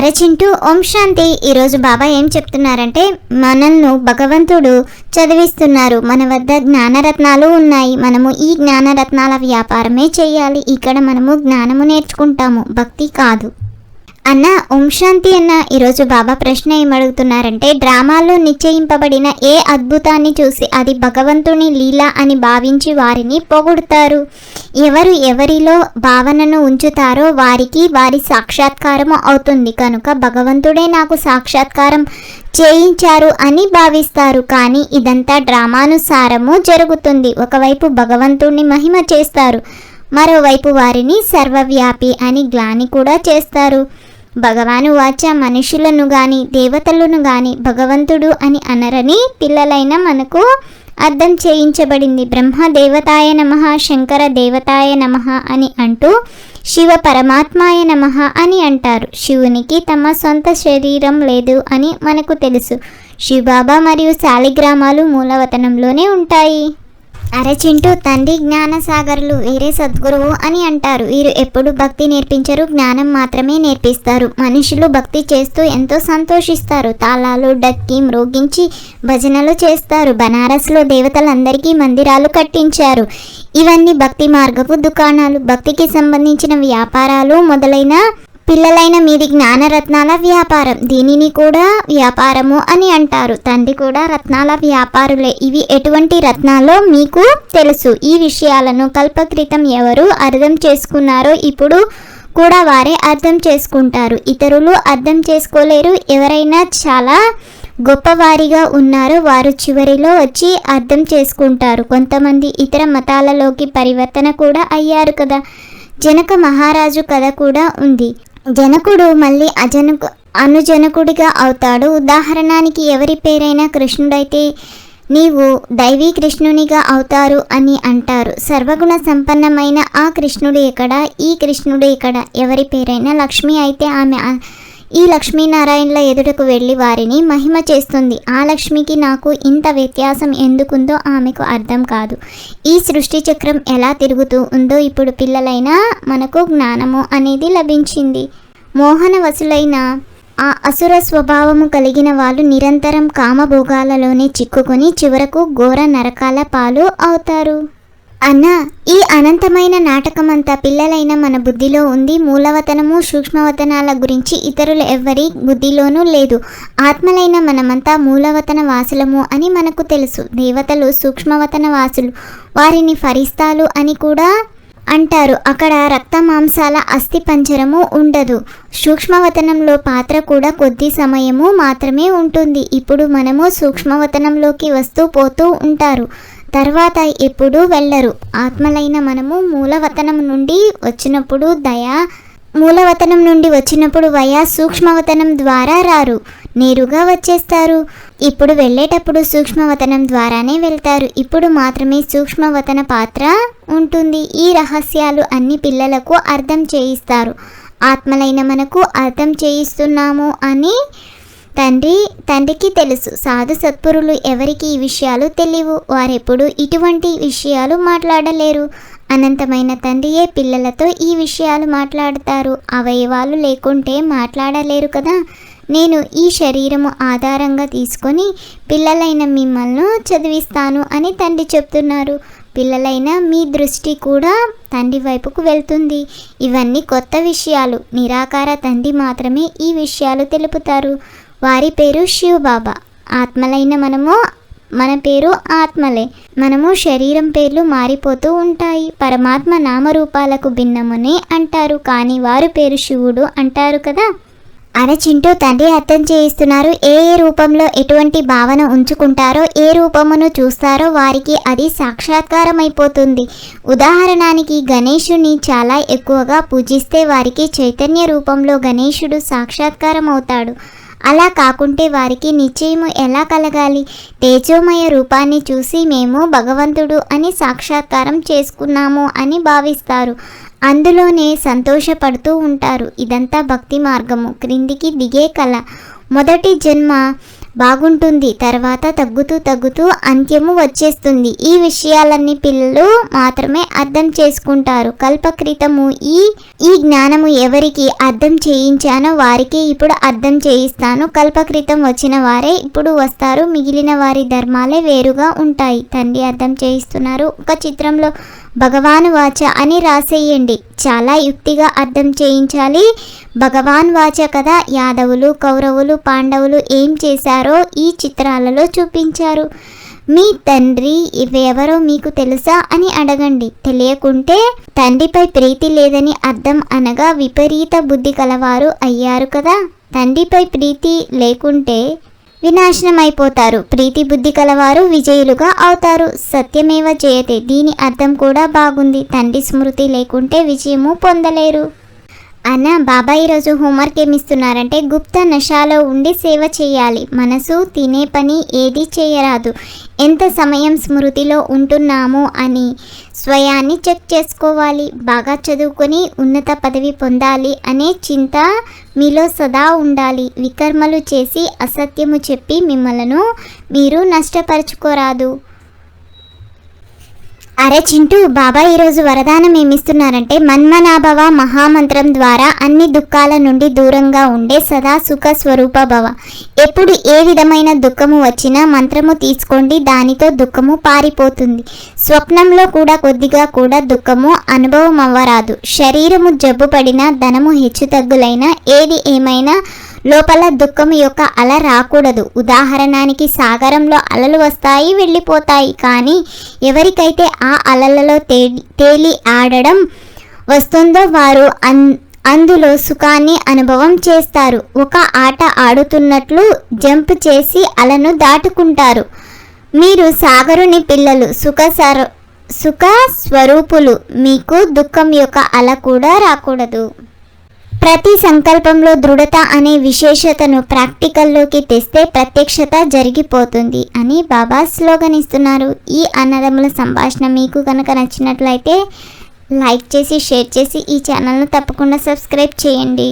అరచింటూ ఓం శాంతి. ఈరోజు బాబా ఏం చెప్తున్నారంటే మనల్ని భగవంతుడు చదివిస్తున్నారు. మన వద్ద జ్ఞానరత్నాలు ఉన్నాయి. మనము ఈ జ్ఞానరత్నాల వ్యాపారమే చేయాలి. ఇక్కడ మనము జ్ఞానము నేర్చుకుంటాము. భక్తి కాదు. అన్న ఓం శాంతి అన్న ఈరోజు బాబా ప్రశ్న ఏమడుగుతున్నారంటే డ్రామాలో నిశ్చయింపబడిన ఏ అద్భుతాన్ని చూసి అది భగవంతుని లీల అని భావించి వారిని పొగుడుతారు? ఎవరు ఎవరిలో భావనను ఉంచుతారో వారికి వారి సాక్షాత్కారము అవుతుంది. కనుక భగవంతుడే నాకు సాక్షాత్కారం చేయించారు అని భావిస్తారు. కానీ ఇదంతా డ్రామానుసారము జరుగుతుంది. ఒకవైపు భగవంతుణ్ణి మహిమ చేస్తారు మరోవైపు వారిని సర్వవ్యాపి అని గ్లాని కూడా చేస్తారు. భగవాను వాచ మనుషులను గాని దేవతలను గాని భగవంతుడు అని అనరని పిల్లలైన మనకు అర్థం చేయించబడింది. బ్రహ్మ దేవతాయ నమ శంకర దేవతాయ నమ అని అంటూ శివ పరమాత్మాయ నమ అని అంటారు. శివునికి తమ సొంత శరీరం లేదు అని మనకు తెలుసు. శివబాబా మరియు శాలిగ్రామాలు మూలవతనంలోనే ఉంటాయి. అరచింటూ తండ్రి జ్ఞానసాగరులు వేరే సద్గురువు అని అంటారు. వీరు ఎప్పుడు భక్తి నేర్పించరు జ్ఞానం మాత్రమే నేర్పిస్తారు. మనుషులు భక్తి చేస్తూ ఎంతో సంతోషిస్తారు. తాళాలు డక్కి మ్రోగించి భజనలు చేస్తారు. బనారస్లో దేవతలందరికీ మందిరాలు కట్టించారు. ఇవన్నీ భక్తి మార్గపు దుకాణాలు. భక్తికి సంబంధించిన వ్యాపారాలు మొదలైన పిల్లలైన మీది జ్ఞానరత్నాల వ్యాపారం. దీనిని కూడా వ్యాపారము అని అంటారు. తండ్రి కూడా రత్నాల వ్యాపారులే. ఇవి ఎటువంటి రత్నాలో మీకు తెలుసు? ఈ విషయాలను కల్పక్రితం ఎవరు అర్థం చేసుకున్నారో ఇప్పుడు కూడా వారే అర్థం చేసుకుంటారు. ఇతరులు అర్థం చేసుకోలేరు. ఎవరైనా చాలా గొప్పవారిగా ఉన్నారో వారు చివరిలో వచ్చి అర్థం చేసుకుంటారు. కొంతమంది ఇతర మతాలలోకి పరివర్తన కూడా అయ్యారు కదా? జనక మహారాజు కథ కూడా ఉంది. జనకుడు మళ్ళీ అజనకు అనుజనకుడిగా అవుతాడు. ఉదాహరణానికి ఎవరి పేరైనా కృష్ణుడైతే నీవు దైవీ కృష్ణునిగా అవుతారు అని అంటారు. సర్వగుణ సంపన్నమైన ఆ కృష్ణుడు ఎక్కడ? ఈ కృష్ణుడు ఇక్కడ ఎవరి పేరైనా లక్ష్మి అయితే ఆమె ఈ లక్ష్మీనారాయణల ఎదుటకు వెళ్ళి వారిని మహిమ చేస్తుంది. ఆ లక్ష్మికి నాకు ఇంత వ్యత్యాసం ఎందుకుందో ఆమెకు అర్థం కాదు. ఈ సృష్టి చక్రం ఎలా తిరుగుతూ ఉందో ఇప్పుడు పిల్లలైనా మనకు జ్ఞానము అనేది లభించింది. మోహన వసులైన ఆ అసుర స్వభావము కలిగిన వాళ్ళు నిరంతరం కామభోగాలలోనే చిక్కుకొని చివరకు ఘోర నరకాల పాలు అవుతారు. అన్న ఈ అనంతమైన నాటకమంతా పిల్లలైన మన బుద్ధిలో ఉంది. మూలవతనము సూక్ష్మవతనాల గురించి ఇతరులు ఎవ్వరి బుద్ధిలోనూ లేదు. ఆత్మలైన మనమంతా మూలవతన వాసులము అని మనకు తెలుసు. దేవతలు సూక్ష్మవతన వాసులు. వారిని ఫరిస్తాలు అని కూడా అంటారు. అక్కడ రక్త మాంసాల అస్థి పంజరము ఉండదు. సూక్ష్మవతనంలో పాత్ర కూడా కొద్ది సమయము మాత్రమే ఉంటుంది. ఇప్పుడు మనము సూక్ష్మవతనంలోకి వస్తూ పోతూ ఉంటారు. తర్వాత ఎప్పుడూ వెళ్ళరు. ఆత్మలైన మనము మూలవతనం నుండి వచ్చినప్పుడు దయా మూలవతనం నుండి వచ్చినప్పుడు వయా సూక్ష్మవతనం ద్వారా రారు. నేరుగా వచ్చేస్తారు. ఇప్పుడు వెళ్ళేటప్పుడు సూక్ష్మవతనం ద్వారానే వెళ్తారు. ఇప్పుడు మాత్రమే సూక్ష్మవతన పాత్ర ఉంటుంది. ఈ రహస్యాలు అన్ని పిల్లలకు అర్థం చేయిస్తారు. ఆత్మలైన మనకు అర్థం చేయిస్తున్నాము అని తండ్రి తండ్రికి తెలుసు. సాధు సత్పురులు ఎవరికి ఈ విషయాలు తెలియవు. వారెప్పుడు ఇటువంటి విషయాలు మాట్లాడలేరు. అనంతమైన తండ్రియే పిల్లలతో ఈ విషయాలు మాట్లాడతారు. అవయవాలు లేకుంటే మాట్లాడలేరు కదా. నేను ఈ శరీరము ఆధారంగా తీసుకొని పిల్లలైన మిమ్మల్ని చదివిస్తాను అని తండ్రి చెప్తున్నారు. పిల్లలైన మీ దృష్టి కూడా తండ్రి వైపుకు వెళ్తుంది. ఇవన్నీ కొత్త విషయాలు. నిరాకార తండ్రి మాత్రమే ఈ విషయాలు తెలుపుతారు. వారి పేరు శివబాబా. ఆత్మలైన మనము మన పేరు ఆత్మలే. మనము శరీరం పేర్లు మారిపోతూ ఉంటాయి. పరమాత్మ నామరూపాలకు భిన్నమని అంటారు. కానీ వారు పేరు శివుడు అంటారు కదా? అరచింటూ తండ్రి అర్థం చేయిస్తున్నారు. ఏ ఏ రూపంలో ఎటువంటి భావన ఉంచుకుంటారో ఏ రూపమును చూస్తారో వారికి అది సాక్షాత్కారం అయిపోతుంది ఉదాహరణానికి గణేషుని చాలా ఎక్కువగా పూజిస్తే వారికి చైతన్య రూపంలో గణేషుడు సాక్షాత్కారం అవుతాడు అలా కాకుంటే వారికి నిశ్చయము ఎలా కలగాలి? తేజోమయ రూపాన్ని చూసి మేము భగవంతుడు అని సాక్షాత్కారం చేసుకున్నాము అని భావిస్తారు. అందులోనే సంతోషపడుతూ ఉంటారు. ఇదంతా భక్తి మార్గము. క్రిందికి దిగే కళ. మొదటి జన్మ బాగుంటుంది. తర్వాత తగ్గుతూ తగ్గుతూ అంత్యము వచ్చేస్తుంది. ఈ విషయాలన్నీ పిల్లలు మాత్రమే అర్థం చేసుకుంటారు. కల్పకృతము ఈ ఈ జ్ఞానము ఎవరికి అర్థం చేయించానో వారికి ఇప్పుడు అర్థం చేయిస్తాను. కల్పకృతం వచ్చిన వారే ఇప్పుడు వస్తారు. మిగిలిన వారి ధర్మాలే వేరుగా ఉంటాయి. తండ్రి అర్థం చేయిస్తున్నారు. ఒక చిత్రంలో భగవాన్ వాచ అని రాసేయండి. చాలా యుక్తిగా అర్థం చేయించాలి. భగవాన్ వాచ కదా యాదవులు కౌరవులు పాండవులు ఏం చేశారో ఈ చిత్రాలలో చూపించారు. మీ తండ్రి ఇవెవరో మీకు తెలుసా అని అడగండి. తెలియకుంటే తండ్రిపై ప్రీతి లేదని అర్థం అనగా విపరీత బుద్ధి కలవారు అయ్యారు కదా. తండ్రిపై ప్రీతి లేకుంటే వినాశనం అయిపోతారు ప్రీతి బుద్ధి కలవారు విజయులుగా అవుతారు. సత్యమేవ జయతే దీని అర్థం కూడా బాగుంది. తండ్రి స్మృతి లేకుంటే విజయము పొందలేరు. అన్న బాబా ఈరోజు హోంవర్క్ ఏమిస్తున్నారంటే గుప్త నషాలో ఉండి సేవ చేయాలి. మనసు తినే పని ఏది చేయరాదు. ఎంత సమయం స్మృతిలో ఉంటున్నాము అని స్వయాన్ని చెక్ చేసుకోవాలి. బాగా చదువుకొని ఉన్నత పదవి పొందాలి అనే చింత మీలో సదా ఉండాలి. వికర్మలు చేసి అసత్యము చెప్పి మిమ్మలను మీరు నష్టపరుచుకోరాదు. అరే చింటూ బాబా ఈరోజు వరదానం ఏమిస్తున్నారంటే మన్మనాభవ మహామంత్రం ద్వారా అన్ని దుఃఖాల నుండి దూరంగా ఉండే సదా సుఖ స్వరూప భవ. ఎప్పుడు ఏ విధమైన దుఃఖము వచ్చినా మంత్రము తీసుకోండి దానితో దుఃఖము పారిపోతుంది. స్వప్నంలో కూడా కొద్దిగా కూడా దుఃఖము అనుభవం అవ్వరాదు శరీరము జబ్బు పడినా ధనము హెచ్చుతగ్గులైనా ఏది ఏమైనా లోపల దుఃఖం యొక్క అల రాకూడదు. ఉదాహరణానికి సాగరంలో అలలు వస్తాయి వెళ్ళిపోతాయి. కానీ ఎవరికైతే ఆ అలలలో తేలి తేలి ఆడడం వస్తుందో వారు అన్ అందులో సుఖాన్ని అనుభవం చేస్తారు. ఒక ఆట ఆడుతున్నట్లు జంప్ చేసి అలను దాటుకుంటారు. మీరు సాగరుని పిల్లలు సుఖ సర సుఖ స్వరూపులు. మీకు దుఃఖం యొక్క అల కూడా రాకూడదు. ప్రతి సంకల్పంలో దృఢత అనే విశేషతను ప్రాక్టికల్లోకి తెస్తే ప్రత్యక్షత జరిగిపోతుంది అని బాబా స్లోగన్ ఇస్తున్నారు ఈ అన్నదమ్ముల సంభాషణ మీకు కనుక నచ్చినట్లయితే లైక్ చేసి షేర్ చేసి ఈ ఛానల్ను తప్పకుండా సబ్స్క్రైబ్ చేయండి.